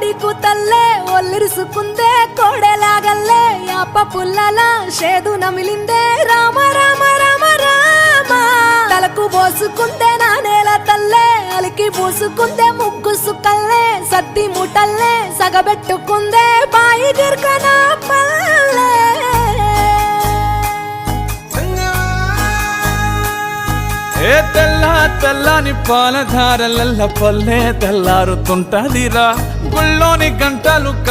కోడి తల్లే ఒల్లిరుసుకుందే కోడెలాగల్లే యాప పుల్లల షేదు నమిలిందే. రామ రామ రామ రామ. తలకు పోసుకుందే నా నేల తల్లే అలికి పూసుకుందే ముగ్గు సుక్కల్లే సద్ది ముటల్లే సగబెట్టుకుందే బాయి గిర్కన ఏ తెల్ల తెల్లని పాలధారలల్ల పల్లె తెల్లారుతుంటదిరా. గుళ్ళోని గంటలు